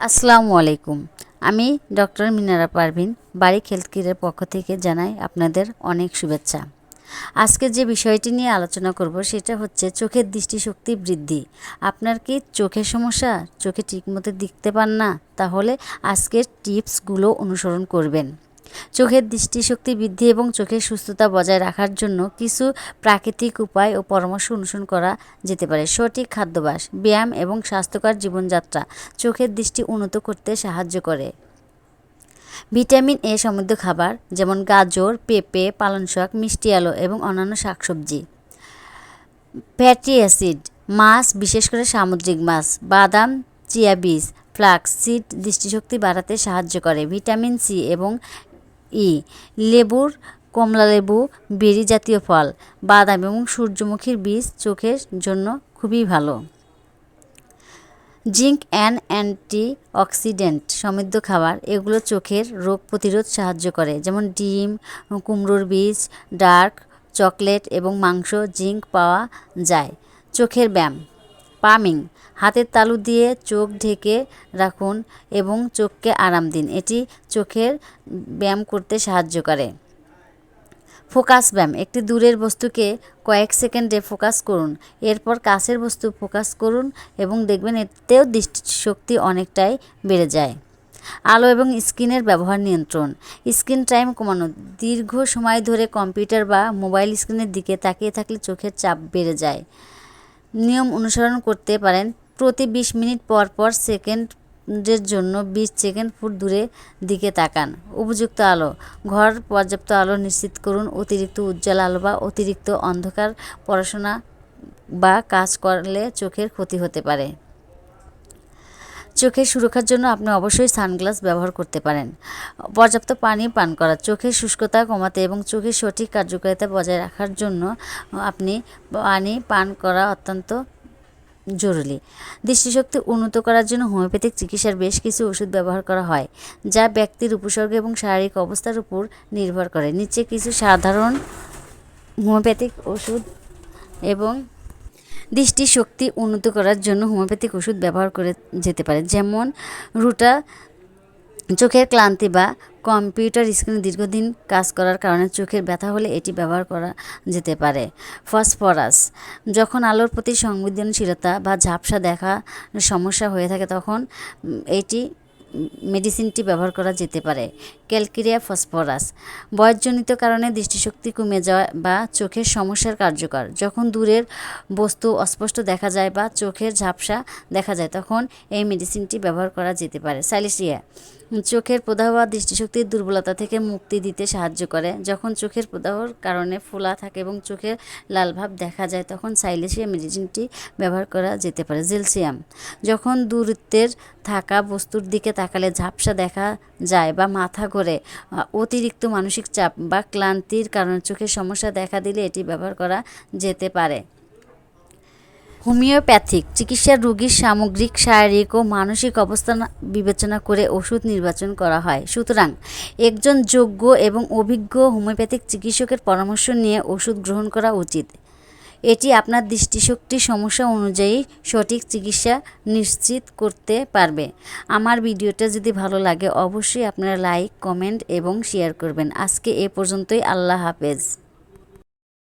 আসসালামু আলাইকুম। আমি ডক্টর মিনারা পারভিন, বাড়ি হেলথ পক্ষ থেকে জানাই আপনাদের অনেক শুভেচ্ছা। আজকে যে বিষয়টি নিয়ে আলোচনা করব সেটা হচ্ছে চোখের দৃষ্টিশক্তি বৃদ্ধি। আপনার কি চোখের সমস্যা, চোখে ঠিকমতো দেখতে পান না? তাহলে আজকের টিপসগুলো অনুসরণ করবেন। চোখের দৃষ্টিশক্তি বৃদ্ধি এবং চোখের সুস্থতা বজায় রাখার জন্য কিছু প্রাকৃতিক উপায় ও পরামর্শ অনুসরণ করা যেতে পারে। সঠিক খাদ্যাভ্যাস, ব্যায়াম এবং স্বাস্থ্যকর জীবনযাত্রা চোখের দৃষ্টি উন্নত করতে সাহায্য করে। ভিটামিন এ সমৃদ্ধ খাবার যেমন গাজর, পেঁপে, পালং শাক, মিষ্টি আলু এবং অন্যান্য শাকসবজি। ফ্যাটি অ্যাসিড, মাছ, বিশেষ করে সামুদ্রিক মাছ, বাদাম, চিয়া বীজ, ফ্লাক্স, সিড দৃষ্টিশক্তি বাড়াতে সাহায্য করে। ভিটামিন সি এবং ই, লেবুর কমলা লেবু, বেরি জাতীয় ফল, বাদাম এবং সূর্যমুখীর বীজ চোখের জন্য খুবই ভালো। জিঙ্ক অ্যান্ড অ্যান্টি অক্সিডেন্ট সমৃদ্ধ খাবার, এগুলো চোখের রোগ প্রতিরোধ সাহায্য করে, যেমন ডিম, কুমড়োর বীজ, ডার্ক চকলেট এবং মাংস, জিঙ্ক পাওয়া যায়। চোখের ব্যায়াম পামিং। হাতের তালু দিয়ে চোখ ঢেকে রাখুন এবং চোখকে আরাম দিন। এটি চোখের ব্যায়াম করতে সাহায্য করে। ফোকাস ব্যায়াম। একটি দূরের বস্তুকে কয়েক সেকেন্ডে ফোকাস করুন। এরপর কাছের বস্তু ফোকাস করুন এবং দেখবেন এতেও দৃষ্টিশক্তি অনেকটাই বেড়ে যায়। আলো এবং স্ক্রিনের ব্যবহার নিয়ন্ত্রণ। স্ক্রিন টাইম কমানো। দীর্ঘ সময় ধরে কম্পিউটার বা মোবাইল স্ক্রিনের দিকে তাকিয়ে থাকলে চোখের চাপ বেড়ে যায়। নিয়ম অনুসরণ করতে পারেন। প্রতি বিশ মিনিট পর পর সেকেন্ডের জন্য বিশ সেকেন্ড ফুট দূরে দিকে তাকান। উপযুক্ত আলো। ঘর পর্যাপ্ত আলো নিশ্চিত করুন। অতিরিক্ত উজ্জ্বল আলো বা অতিরিক্ত অন্ধকার পড়াশোনা বা কাজ করলে চোখের ক্ষতি হতে পারে। চোখের সুরক্ষার জন্য আপনি অবশ্যই সানগ্লাস ব্যবহার করতে পারেন। পর্যাপ্ত পানি পান করা, চোখের শুষ্কতা কমাতে এবং চোখের সঠিক কার্যকারিতা বজায় রাখার জন্য আপনি পানি পান করা অত্যন্ত জরুরি। দৃষ্টিশক্তি উন্নত করার জন্য হোমিওপ্যাথিক চিকিৎসার বেশ কিছু ওষুধ ব্যবহার করা হয়, যা ব্যক্তির উপসর্গ এবং শারীরিক অবস্থার উপর নির্ভর করে। নিচে কিছু সাধারণ হোমিওপ্যাথিক ওষুধ এবং দৃষ্টিশক্তি উন্নত করার জন্য হোমিওপ্যাথিক ওষুধ ব্যবহার করে যেতে পারে। যেমন রুটা, চোখের ক্লান্তি বা কম্পিউটার স্ক্রিনে দীর্ঘদিন কাজ করার কারণে চোখের ব্যথা হলে এটি ব্যবহার করা যেতে পারে। ফসফরাস, যখন আলোর প্রতি সংবেদনশীলতা বা ঝাপসা দেখা সমস্যা হয়ে থাকে তখন এটি মেডিসিনটি ব্যবহার করা যেতে পারে, ক্যালকিরিয়া, ফসফরাস। বয়সজনিত কারণে দৃষ্টিশক্তি কমে যাওয়া বা চোখের সমস্যার কার্যকর। যখন দূরের বস্তু অস্পষ্ট দেখা যায় বা চোখের ঝাপসা দেখা যায়, তখন এই মেডিসিনটি ব্যবহার করা যেতে পারে। সাইলেসিয়া। চোখের প্রদাহ বা দৃষ্টিশক্তির দুর্বলতা থেকে মুক্তি দিতে সাহায্য করে। যখন চোখের প্রদাহর কারণে ফোলা থাকে এবং চোখের লালভাব দেখা যায়, তখন সাইলেসিয়া মেডিসিনটি ব্যবহার করা যেতে পারে। জেলসিয়াম। যখন দূরত্বের থাকা বস্তুর দিকে তাকালে ঝাপসা দেখা যায় বা মাথা ঘোরে অতিরিক্ত মানসিক চাপ বা ক্লান্তির কারণে চোখের সমস্যা দেখা দিলে এটি ব্যবহার করা যেতে পারে। হোমিওপ্যাথিক চিকিৎসার রোগীর সামগ্রিক, শারীরিক ও মানসিক অবস্থান বিবেচনা করে ওষুধ নির্বাচন করা হয়। সুতরাং একজন যোগ্য এবং অভিজ্ঞ হোমিওপ্যাথিক চিকিৎসকের পরামর্শ নিয়ে ওষুধ গ্রহণ করা উচিত। এটি আপনার দৃষ্টিশক্তি সমস্যা অনুযায়ী সঠিক চিকিৎসা নিশ্চিত করতে পারবে। আমার ভিডিওটা যদি ভালো লাগে, অবশ্যই আপনারা লাইক, কমেন্ট এবং শেয়ার করবেন। আজকে এ পর্যন্তই, আল্লাহ হাফেজ।